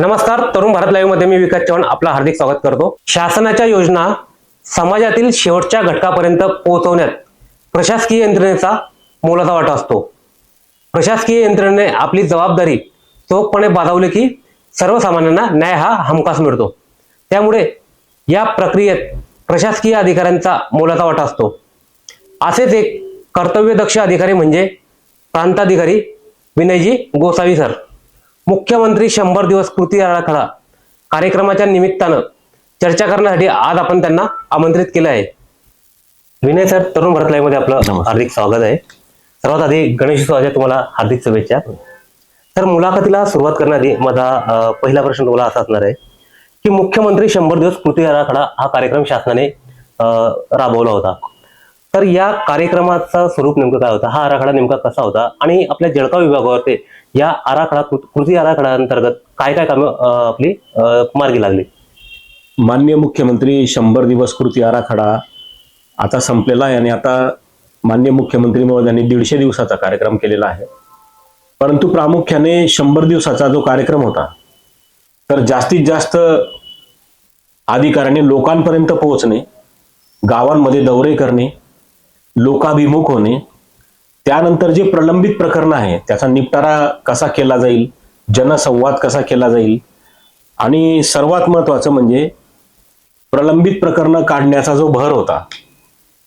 नमस्कार तरुण भारत लाईव्हमध्ये मी विकास चव्हाण आपलं हार्दिक स्वागत करतो. शासनाच्या योजना समाजातील शेवटच्या घटकापर्यंत पोहोचवण्यात प्रशासकीय यंत्रणेचा मोलाचा वाटा असतो. प्रशासकीय यंत्रणेने आपली जबाबदारी चोखपणे बाजावली की सर्वसामान्यांना न्याय हा हमखास मिळतो. त्यामुळे या प्रक्रियेत प्रशासकीय अधिकाऱ्यांचा मोलाचा वाटा असतो. असेच एक कर्तव्यदक्ष अधिकारी म्हणजे प्रांताधिकारी विनयजी गोसावी सर. मुख्यमंत्री शंभर दिवस कृती आराखडा कार्यक्रमाच्या निमित्तानं चर्चा करण्यासाठी आज आपण त्यांना आमंत्रित केलं आहे. विनय सर तरुण भारत लाईव्हमध्ये आपलं हार्दिक स्वागत आहे. सर्वात आधी गणेशोत्सवाच्या तुम्हाला हार्दिक शुभेच्छा. तर मुलाखतीला सुरुवात करण्याआधी माझा पहिला प्रश्न तुम्हाला असा असणार आहे की मुख्यमंत्री शंभर दिवस कृती आराखडा हा कार्यक्रम शासनाने राबवला होता. तर या कार्यक्रमाचं स्वरूप नेमकं काय होतं? हा आराखडा नेमका कसा होता? आणि आपल्या जळगाव विभागावरती या आराखडा कृ- कृती आराखडा अंतर्गत काय काय कामं आपली मार्गी लागली? माननीय मुख्यमंत्री शंभर दिवस कृती आराखडा आता संपलेला आहे आणि आता माननीय मुख्यमंत्री महोदयांनी दीडशे दिवसाचा कार्यक्रम केलेला आहे. परंतु प्रामुख्याने शंभर दिवसाचा जो कार्यक्रम होता तर जास्तीत जास्त अधिकाऱ्यांनी लोकांपर्यंत पोहोचणे गावांमध्ये दौरे करणे लोकाभिमुख होणे त्यानंतर जे प्रलंबित प्रकरण आहे त्याचा निपटारा कसा केला जाईल जनसंवाद कसा केला जाईल आणि सर्वात महत्वाचं म्हणजे प्रलंबित प्रकरणं काढण्याचा जो भर होता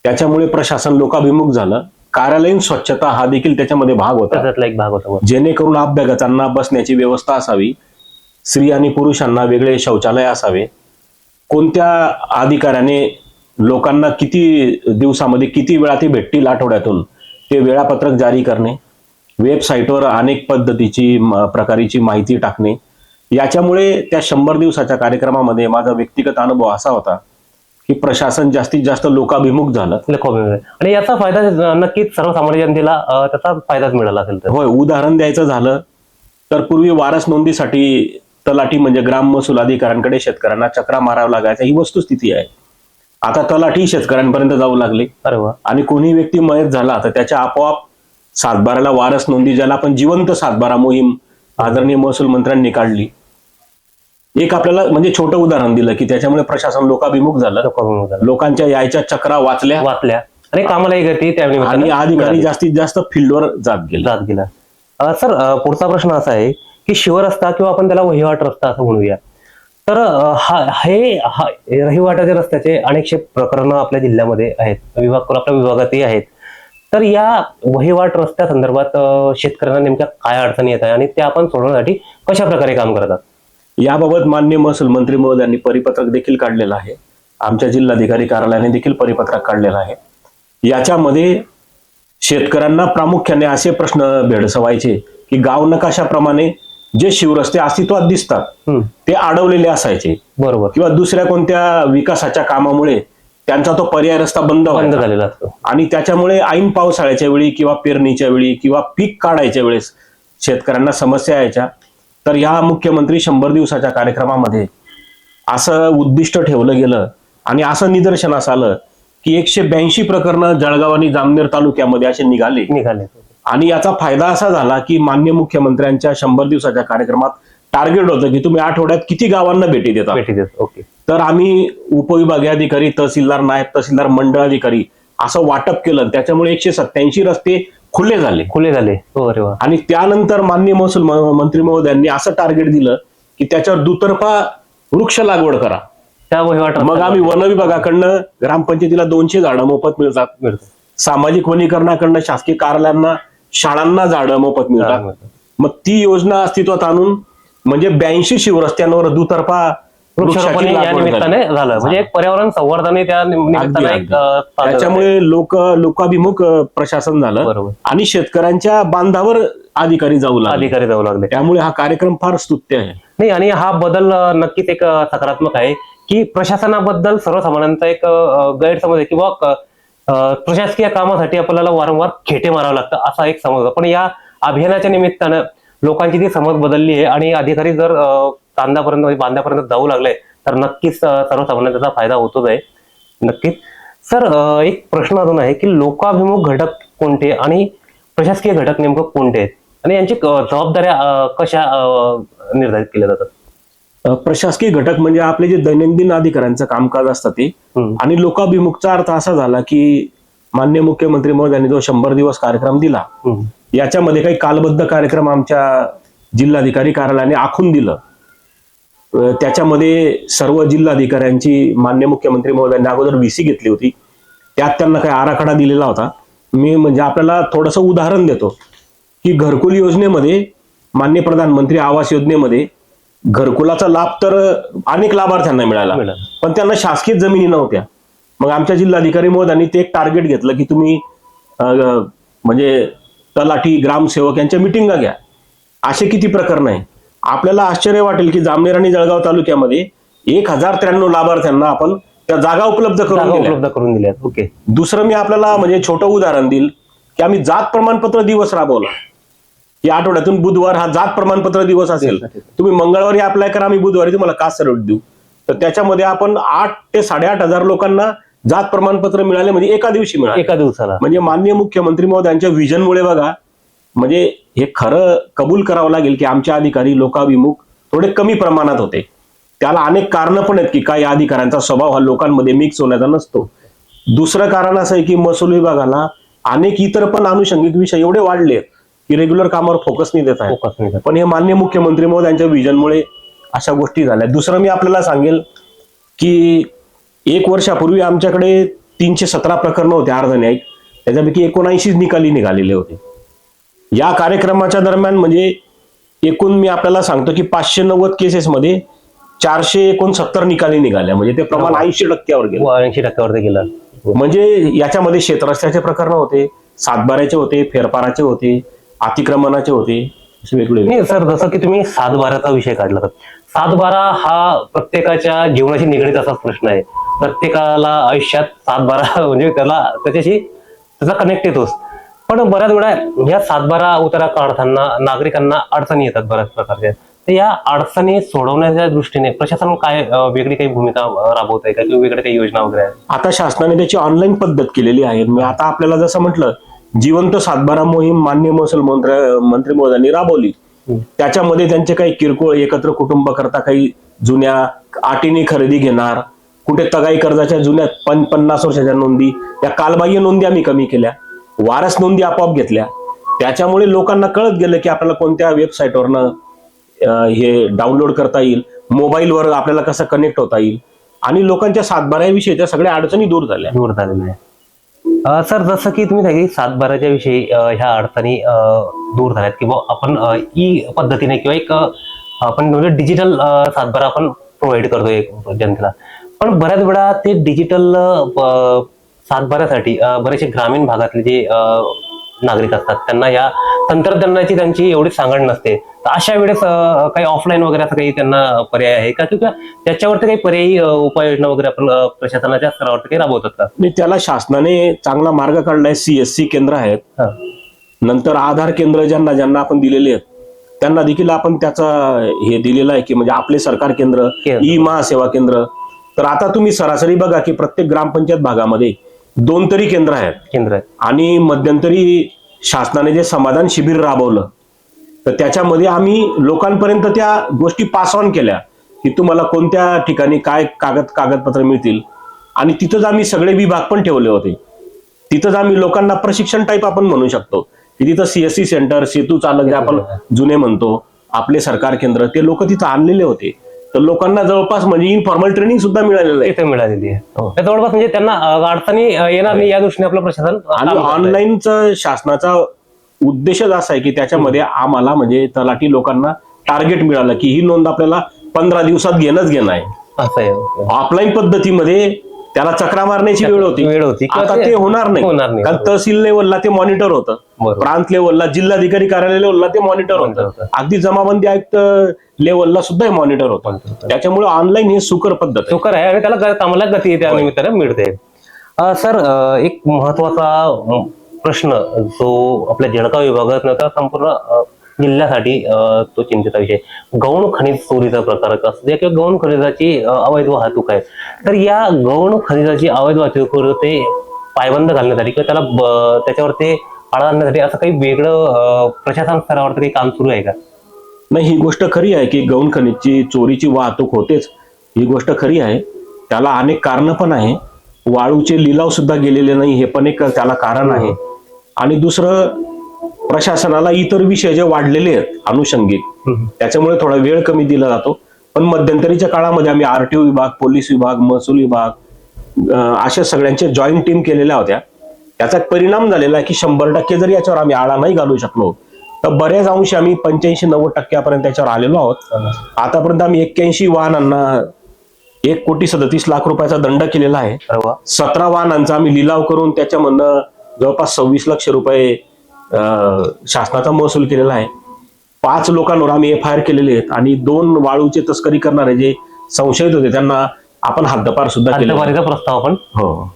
त्याच्यामुळे प्रशासन लोकाभिमुख झालं. कार्यालयीन स्वच्छता हा देखील त्याच्यामध्ये भाग होता. त्याच्यातला एक भाग होता जेणेकरून अभ्यागतांना बसण्याची व्यवस्था असावी स्त्री आणि पुरुषांना वेगळे शौचालय असावे. कोणत्या अधिकाऱ्याने लोकांना किती दिवसामध्ये किती वेळा ते भेटतील आठवड्यातून ते वेळापत्रक जारी करणे वेबसाईटवर अनेक पद्धतीची प्रकारीची माहिती टाकणे. याच्यामुळे त्या शंभर दिवसाच्या कार्यक्रमामध्ये माझा व्यक्तिगत अनुभव असा होता की प्रशासन जास्तीत जास्त लोकाभिमुख झालं. आणि याचा फायदा नक्कीच सर्वसामान्य जनतेला त्याचा फायदाच मिळाला असेल तर. होय उदाहरण द्यायचं झालं तर पूर्वी वारस नोंदीसाठी तलाठी म्हणजे ग्राम महसूल अधिकाऱ्यांकडे शेतकऱ्यांना चक्रा मारावा लागायचा ही वस्तुस्थिती आहे. आता तलाठी शेतकऱ्यांपर्यंत जाऊ लागले. अरे वा. आणि कोणी व्यक्ती मयत झाला तर त्याच्या आपोआप सातबाराला वारस नोंदी ज्याला आपण जिवंत सातबारा मोहीम आदरणीय महसूल मंत्र्यांनी काढली. एक आपल्याला म्हणजे छोटं उदाहरण दिलं की त्याच्यामुळे प्रशासन लोकाभिमुख झालं. लोकांच्या यायच्या चक्रा वाचल्या. वाचल्या. आणि कामालाही गती त्या आणि अधिकारी. जास्तीत जास्त फील्डवर जात गेले. जात गेला. सर पुढचा प्रश्न असा आहे की शिवरस्ता किंवा आपण त्याला वहिवाट रस्ता असं म्हणूया. तर हा हे हा रहिवाटाच्या रस्त्याचे अनेकशे प्रकरणं आपल्या जिल्ह्यामध्ये आहेत. विभाग आपल्या विभागातही आहेत. तर या वहिवाट रस्त्या संदर्भात शेतकऱ्यांना नेमक्या काय अडचणी येत आहे आणि त्या आपण सोडवण्यासाठी कशा प्रकारे काम करतात? याबाबत मान्य महसूल मंत्री महोदयांनी परिपत्रक देखील काढलेलं आहे. आमच्या जिल्हाधिकारी कार्यालयाने देखील परिपत्रक काढलेलं आहे. याच्यामध्ये शेतकऱ्यांना प्रामुख्याने असे प्रश्न भेडसवायचे की गाव नकाशाप्रमाणे जे शिवरस्ते अस्तित्वात दिसतात ते अडवलेले असायचे. बरोबर. किंवा दुसऱ्या कोणत्या विकासाच्या कामामुळे त्यांचा तो पर्याय रस्ता बंद बंद झालेला असतो. आणि त्याच्यामुळे ऐन पावसाळ्याच्या वेळी किंवा पेरणीच्या वेळी किंवा पीक काढायच्या वेळेस शेतकऱ्यांना समस्या यायच्या. तर या मुख्यमंत्री शंभर दिवसाच्या कार्यक्रमामध्ये असं उद्दिष्ट ठेवलं गेलं आणि असं निदर्शनास आलं की एकशे ब्याऐंशी प्रकरणं जळगाव आणि जामनेर तालुक्यामध्ये असे निघाले. निघाले. आणि याचा फायदा असा झाला की मान्य मुख्यमंत्र्यांच्या शंभर दिवसाच्या कार्यक्रमात टार्गेट होतं की तुम्ही आठवड्यात किती गावांना भेटी देता? भेटी देत ओके. तर आम्ही उपविभागीय अधिकारी तहसीलदार नायब तहसीलदार मंडळ अधिकारी असं वाटप केलं. त्याच्यामुळे एकशे सत्याऐंशी रस्ते खुले झाले. खुले झाले. हो आणि त्यानंतर माननीय महसूल मंत्री महोदयांनी असं टार्गेट दिलं की त्याच्यावर दुतर्फा वृक्ष लागवड करा. मग आम्ही वन विभागाकडनं ग्रामपंचायतीला दोनशे झाडं मोफत मिळतात. मिळतो सामाजिक वनीकरणाकडनं शासकीय कार्यालयांना शाळांना झाडं मोफत मिळतात मग ती योजना अस्तित्वात आणून म्हणजे ब्याऐंशी शिवरस्त्यांवर दुतर्फा वृक्षारोपण या. निमित्ताने झालं. म्हणजे एक पर्यावरण संवर्धन त्या निमित्ताने एक त्याच्यामुळे लोक लोकाभिमुख प्रशासन झालं. बरोबर. आणि शेतकऱ्यांच्या बांधावर अधिकारी जाऊ. लागले. अधिकारी जाऊ लागले. त्यामुळे हा कार्यक्रम फार स्तुत्य आहे. नाही आणि हा बदल नक्कीच एक सकारात्मक आहे की प्रशासनाबद्दल सर्वसामान्यांचा एक गैरसमज आहे किंवा प्रशासकीय कामासाठी आपल्याला वारंवार खेटे मारावं लागतं असा एक समज होता. पण या अभियानाच्या निमित्तानं लोकांची ती समज बदलली आहे आणि अधिकारी जर कांदापर्यंत म्हणजे बांधापर्यंत बांध्यापर्यंत जाऊ लागले तर नक्कीच अं, त्याचा फायदा होतोच आहे. नक्कीच. सर एक प्रश्न अजून आहे की लोकाभिमुख घटक कोणते आणि प्रशासकीय घटक नेमकं कोणते आहेत? आणि यांची जबाबदाऱ्या कशा निर्धारित केल्या जातात? प्रशासकीय घटक म्हणजे आपले जे दैनंदिन अधिकाऱ्यांचं कामकाज असतं ते. आणि लोकाभिमुखचा अर्थ असा झाला की मान्य मुख्यमंत्री महोदयांनी जो शंभर दिवस कार्यक्रम दिला. याच्यामध्ये काही कालबद्ध कार्यक्रम आमच्या जिल्हाधिकारी कार्यालयाने आखून दिलं त्याच्यामध्ये सर्व जिल्हाधिकाऱ्यांची मान्य मुख्यमंत्री महोदयांनी अगोदर व्हीसी घेतली होती त्यात त्यांना काही आराखडा दिलेला होता मी म्हणजे आपल्याला थोडंसं उदाहरण देतो की घरकुल योजनेमध्ये मान्य प्रधानमंत्री आवास योजनेमध्ये घरकुलाचा लाभ तर अनेक लाभार्थ्यांना मिळाला. पण त्यांना शासकीय जमिनी नव्हत्या. मग आमच्या जिल्हाधिकारी महोदयांनी ते एक टार्गेट घेतलं की तुम्ही म्हणजे तलाठी ग्रामसेवक यांच्या मिटिंगा घ्या. असे किती प्रकरण आहे? आपल्याला आश्चर्य वाटेल की जामनेर आणि जळगाव तालुक्यामध्ये एक हजार त्र्याण्णव लाभार्थ्यांना आपण त्या जागा उपलब्ध करून दिल्या. उपलब्ध करून दिल्यात. ओके. दुसरं मी आपल्याला म्हणजे छोटं उदाहरण देईल की आम्ही जात प्रमाणपत्र दिवस राबवला. या आठवड्यातून बुधवार हा जात प्रमाणपत्र दिवस असेल. तुम्ही मंगळवारी अप्लाय करा आम्ही बुधवारी तुम्हाला कास्ट सर्टिफिकेट देऊ. तर त्याच्यामध्ये आपण आठ ते साडेआठ हजार लोकांना जात प्रमाणपत्र मिळाले म्हणजे एका दिवशी मिळाले. एका दिवसाला. म्हणजे माननीय मुख्यमंत्री महोदयांच्या व्हिजनमुळे बघा म्हणजे हे खरं कबूल करावं लागेल की आमचे अधिकारी लोकाभिमुख थोडे कमी प्रमाणात होते. त्याला अनेक कारणं पण आहेत की काही अधिकाऱ्यांचा स्वभाव हा लोकांमध्ये मिक्स होण्याचा नसतो. दुसरं कारण असं आहे की महसूल विभागाला अनेक इतर पण अनुषंगिक विषय एवढे वाढले आहेत की रेग्युलर कामावर फोकस नाही देत आहे फोकस नाही करत. पण हे मान्य मुख्यमंत्री महोदयांच्या व्हिजनमुळे अशा गोष्टी झाल्या. दुसरं मी आपल्याला सांगेल की एक वर्षापूर्वी आमच्याकडे तीनशे सतरा प्रकरणं होते अर्धन्यायिक. त्याच्यापैकी एकोणऐंशी निकाली निघालेले होते. या कार्यक्रमाच्या दरम्यान म्हणजे एकूण मी आपल्याला सांगतो की पाचशे नव्वद केसेसमध्ये चारशे एकोणसत्तर निकाली निघाल्या. म्हणजे ते प्रमाण ऐंशी टक्क्यावर गेलं. ऐंशी टक्क्यावरती गेला. म्हणजे याच्यामध्ये क्षेत्रस्त्याचे प्रकरण होते सातबाऱ्याचे होते फेरफाराचे होते अतिक्रमणाचे होते असे नाही सर जसं की तुम्ही सात बाराचा विषय काढला तर. सात बारा हा प्रत्येकाच्या जीवनाशी निगडीत असाच प्रश्न आहे. प्रत्येकाला आयुष्यात सात बारा म्हणजे त्याला त्याच्याशी त्याचा कनेक्ट येतोच. पण बऱ्याच वेळा ह्या सात बारा उतारा काढताना नागरिकांना अडचणी येतात बऱ्याच प्रकारच्या. तर या अडचणी सोडवण्याच्या दृष्टीने प्रशासन काय वेगळी काही भूमिका राबवत आहे का? किंवा वेगळ्या काही योजना वगैरे आहेत? आता शासनाने त्याची ऑनलाईन पद्धत केलेली आहे. आता आपल्याला जसं म्हटलं जिवंत सातबारा मोहीम मान्य महसूल मंत्री मंत्री महोदयांनी राबवली. त्याच्यामध्ये त्यांचे काही किरकोळ एकत्र कुटुंब करता काही जुन्या आटीने खरेदी घेणार कुठे तगाई कर्जाच्या जुन्या पन पन्नास वर्षाच्या नोंदी या कालबाह्य नोंदी आम्ही कमी केल्या वारस नोंदी आपोआप घेतल्या. त्याच्यामुळे लोकांना कळत गेलं की आपल्याला कोणत्या वेबसाईटवरनं हे डाउनलोड करता येईल मोबाईलवर आपल्याला कसं कनेक्ट होता येईल. आणि लोकांच्या सातबाऱ्याविषयी त्या सगळ्या अडचणी दूर झाल्या. दूर झालेलं आहे अं, सर जसं की तुम्ही सांगितलं सातबाराच्या विषयी ह्या अडचणी अं, दूर झाल्यात किंवा आपण ई पद्धतीने किंवा एक आपण म्हणजे डिजिटल सातबारा आपण प्रोव्हाइड करतोय जनतेला. पण बऱ्याच वेळा ते डिजिटल सातबाऱ्यासाठी बरेचसे ग्रामीण भागातले जे नागरिक असतात. त्यांना या तंत्रज्ञानाची त्यांची एवढी सांगड नसते. तर अशा वेळेस काही ऑफलाईन वगैरे असं काही त्यांना पर्याय आहे का? किंवा त्याच्यावरती काही पर्यायी उपाययोजना वगैरे आपण प्रशासनाच्या स्तरावरती काही राबवतात का? आणि त्याला शासनाने चांगला मार्ग काढलाय. सीएससी केंद्र आहेत. नंतर आधार केंद्र ज्यांना ज्यांना आपण दिलेले आहेत त्यांना देखील आपण त्याचा हे दिलेलं आहे की म्हणजे आपले सरकार केंद्र केंद्र. ई महासेवा केंद्र. तर आता तुम्ही सरासरी बघा की प्रत्येक ग्रामपंचायत भागामध्ये दोन तरी केंद्र आहेत. केंद्र आहे आणि मध्यंतरी शासनाने जे समाधान शिबिर राबवलं तर त्याच्यामध्ये आम्ही लोकांपर्यंत त्या गोष्टी पास ऑन केल्या की तुम्हाला कोणत्या ठिकाणी काय कागद कागदपत्र मिळतील. आणि तिथंच आम्ही सगळे विभाग पण ठेवले होते. तिथंच आम्ही लोकांना प्रशिक्षण टाईप आपण म्हणू शकतो की तिथं सीएससी सेंटर सेतू चालक जे आपण जुने म्हणतो आपले सरकार केंद्र ते लोक तिथं आणलेले होते. तर लोकांना जवळपास म्हणजे इनफॉर्मल ट्रेनिंग सुद्धा मिळालेलं आहे इथे मिळालेली आहे तर जवळपास म्हणजे त्यांना अं, अडचणी अं, येणार नाही या दृष्टीने आपलं प्रशासन आणि काम करतंय. ऑनलाईनचा शासनाचा उद्देशच असा आहे की त्याच्यामध्ये आम्हाला म्हणजे तलाठी लोकांना टार्गेट मिळालं की ही नोंद आपल्याला पंधरा दिवसात घेणंच घेणं आहे असं आहे. ऑफलाईन पद्धतीमध्ये त्याला चक्रा मारण्याची वेळ होती. वेळ होती. आता ते होणार नाही. होणार नाही. कारण तहसील लेवलला ते मॉनिटर होतं. प्रांत लेवलला जिल्हाधिकारी कार्यालय लेवलला ते मॉनिटर होतं. अगदी जमाबंदी आयुक्त लेवलला सुद्धा हे मॉनिटर होतं. त्याच्यामुळे ऑनलाईन हे सुकर पद्धत सुकर आहे. आणि त्याला कामाला गती त्या निमित्ताने मिळते. सर एक महत्त्वाचा प्रश्न जो आपल्या जळगाव विभागात नव्हता संपूर्ण जिल्ह्यासाठी तो चिंतेचा विषय. गौण खनिज चोरीचा प्रकार असू द्या किंवा गौण खनिजाची अवैध वाहतूक आहे. तर या गौण खनिजाची अवैध वाहतूक ते पायबंद घालण्यासाठी किंवा त्याला त्याच्यावर ते आळा आणण्यासाठी असं काही वेगळं प्रशासन स्तरावर काही काम सुरू आहे का? नाही ही गोष्ट खरी आहे की गौण खनिजची चोरीची वाहतूक होतेच. ही गोष्ट खरी आहे. त्याला अनेक कारण पण आहे. वाळूचे लिलाव सुद्धा गेलेले नाही हे पण एक त्याला कारण आहे. आणि दुसरं प्रशासनाला इतर विषय जे वाढलेले आहेत अनुषंगिक त्याच्यामुळे थोडा वेळ कमी दिला जातो. पण मध्यंतरीच्या काळामध्ये आम्ही आरटीओ विभाग पोलीस विभाग महसूल विभाग अशा सगळ्यांच्या जॉईंट टीम केलेल्या होत्या. त्याचा परिणाम झालेला आहे की शंभर टक्के जरी याच्यावर आम्ही आळा नाही घालू शकलो तर बऱ्याच अंशी आम्ही पंच्याऐंशी नव्वद टक्क्यापर्यंत त्याच्यावर आलेलो आहोत. आतापर्यंत आम्ही एक्क्याऐंशी वाहनांना एक कोटी सदतीस लाख रुपयाचा दंड केलेला आहे. सतरा वाहनांचा आम्ही लिलाव करून त्याच्यामधनं जवळपास सव्वीस लक्ष रुपये शासनाचा महसूल केलेला आहे. पाच लोकांवर आम्ही एफ आय आर केलेले आहेत आणि दोन वाळूचे तस्करी करणारे जे संशयित होते त्यांना आपण हद्दपार सुद्धा केले प्रस्ताव आपण हो.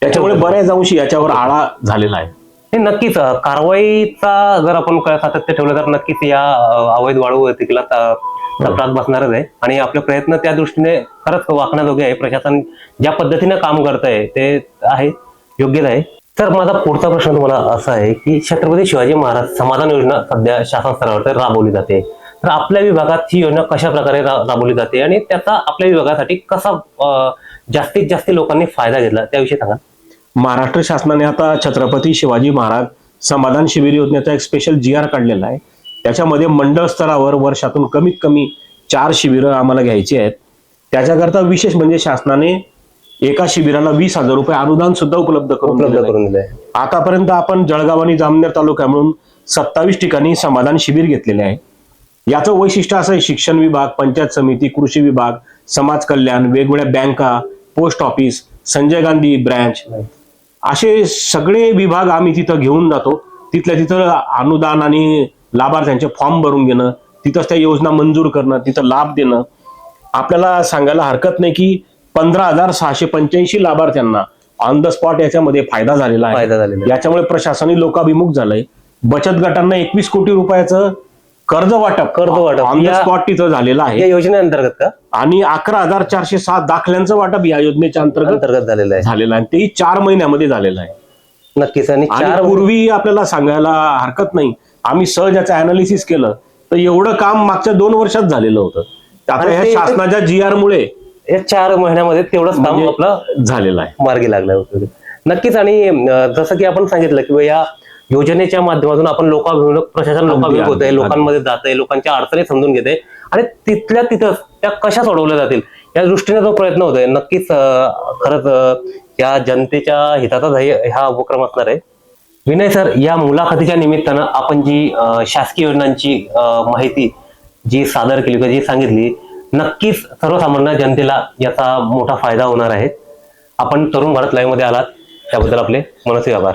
त्याच्यामुळे बऱ्याच अंशी याच्यावर आळा झालेला आहे. हे नक्कीच कारवाईचा जर आपण सातत्य ठेवलं तर नक्कीच या अवैध वाळू वाहतुकीला त- तत्रास बसणारच आहे. आणि आपले प्रयत्न त्या दृष्टीने खरंच वाकण्याजोगे आहे. प्रशासन ज्या पद्धतीने काम करत आहे ते आहे योग्यच आहे. तर माझा पुढचा प्रश्न तुम्हाला असा आहे की छत्रपती शिवाजी महाराज समाधान योजना सध्या शासन स्तरावर तर राबवली जाते. तर आपल्या विभागात ही योजना कशा प्रकारे रा- राबवली जाते आणि त्याचा आपल्या विभागासाठी कसा जास्तीत जास्त लोकांनी फायदा घेतला त्याविषयी सांगा. महाराष्ट्र शासनाने आता छत्रपती शिवाजी महाराज समाधान शिबिर योजनेचा एक स्पेशल जी आर काढलेला आहे. त्याच्यामध्ये मंडळ स्तरावर वर्षातून कमीत कमी चार शिबिरं आम्हाला घ्यायची आहेत. त्याच्याकरता विशेष म्हणजे शासनाने एका शिबिराला वीस हजार रुपये अनुदान सुद्धा उपलब्ध करून उपलब्ध. करून दिलंय. आतापर्यंत आपण जळगाव आणि जामनेर तालुका म्हणून सत्तावीस ठिकाणी समाधान शिबिर घेतलेले आहे. याचं वैशिष्ट्य असं आहे शिक्षण विभाग पंचायत समिती कृषी विभाग समाज कल्याण वेगवेगळ्या बँका post office Sanjay Gandhi branch. असे सगळे विभाग आम्ही तिथं घेऊन जातो. तिथल्या तिथं अनुदान आणि लाभार्थ्यांचे फॉर्म भरून घेणं तिथंच त्या योजना मंजूर करणं तिथं लाभ देणं. आपल्याला सांगायला हरकत नाही की पंधरा हजार सहाशे पंच्याऐंशी लाभार्थ्यांना ऑन द स्पॉट याच्यामध्ये फायदा झालेला आहे. फायदा झालेला आहे. याच्यामुळे प्रशासनही लोकाभिमुख झालंय. बचत गटांना एकवीस कोटी रुपयाचं कर्ज वाटप कर्ज वाटप. ऑन द या- स्पॉट तिथं झालेलं या आहे योजनेअंतर्गत का? आणि अकरा हजार चारशे सात दाखल्यांचं वाटप या योजनेच्या अंतर्गत अंतर्गत झालेलं आहे. झालेलं आहे. तेही चार महिन्यामध्ये झालेलं आहे. नक्कीच. आणि चार आणि पूर्वी आपल्याला सांगायला हरकत नाही. आम्ही सहज याचं अनालिसिस केलं. तर एवढं काम मागच्या दोन वर्षात झालेलं होतं. आता आणि ह्या ते- शासनाच्या जी आर मुळे या चार महिन्यामध्ये तेवढंच काम म्हणजे आपलं झालेलं आहे. मार्गी लागलं होतं नक्कीच आणि जसं की आपण सांगितलं की या योजनेच्या माध्यमातून आपण लोकाभिमुख प्रशासन लोकाभिमुख होत आहे. लोकांमध्ये जात आहे लोकांच्या अडचणी समजून घेते आणि तिथल्या तिथंच त्या कशा सोडवल्या जातील या दृष्टीने जो प्रयत्न होतोय. नक्कीच खरंच या जनतेच्या हिताचाच हे- हा उपक्रम असणार आहे. विनय सर या मुलाखतीच्या निमित्तानं आपण जी शासकीय योजनांची माहिती जी सादर केली किंवा जी सांगितली नक्कीच सर्वसामान्य जनतेला याचा मोठा फायदा होणार आहे. आपण तरुण भारत लाईव्हमध्ये आलात त्याबद्दल आपले मनसे आभार.